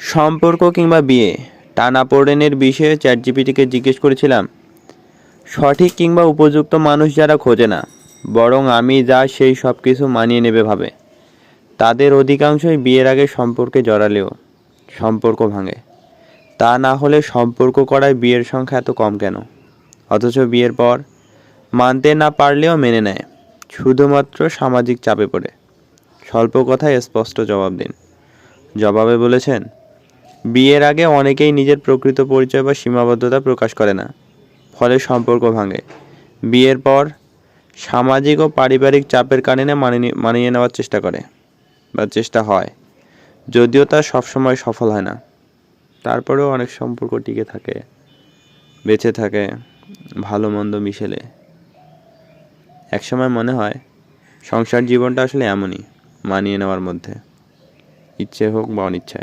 সম্পর্ক কিংবা বিয়ে? টানাপোড়েনের বিষয়ে চ্যাট জিপিটিকে জিজ্ঞেস করেছিলাম। সঠিক কিংবা উপযুক্ত মানুষ যারা খোঁজে না, বরং আমি যা সেই সব কিছু মানিয়ে নেবে ভাবে। তাদের অধিকাংশই বিয়ের আগে সম্পর্কে জড়ালেও সম্পর্ক ভাঙে। তা না হলে সম্পর্ক করায় বিয়ের সংখ্যা এত কম কেন? অথচ বিয়ের পর মানতে না পারলেও মেনে নেয়, শুধুমাত্র সামাজিক চাপে পড়ে। স্বল্প কথায় স্পষ্ট জবাব দিন। জবাবে বলেছেন বিয়ের আগে অনেকেই নিজের প্রকৃত পরিচয় বা সীমাবদ্ধতা প্রকাশ করে না, ফলে সম্পর্ক ভাঙে। বিয়ের পর সামাজিক ও পারিবারিক চাপের কারণে মানিয়ে নেওয়ার চেষ্টা করে, বা চেষ্টা হয়। যদিও তা সবসময় সফল হয় না। তারপরেও অনেক সম্পর্ক টিকে থাকে, বেঁচে থাকে, ভালো মন্দ মিশেলে। একসময় মনে হয়, সংসার জীবনটা আসলে এমনই, মানিয়ে নেওয়ার মধ্যে। ইচ্ছে হোক বা অনিচ্ছায়।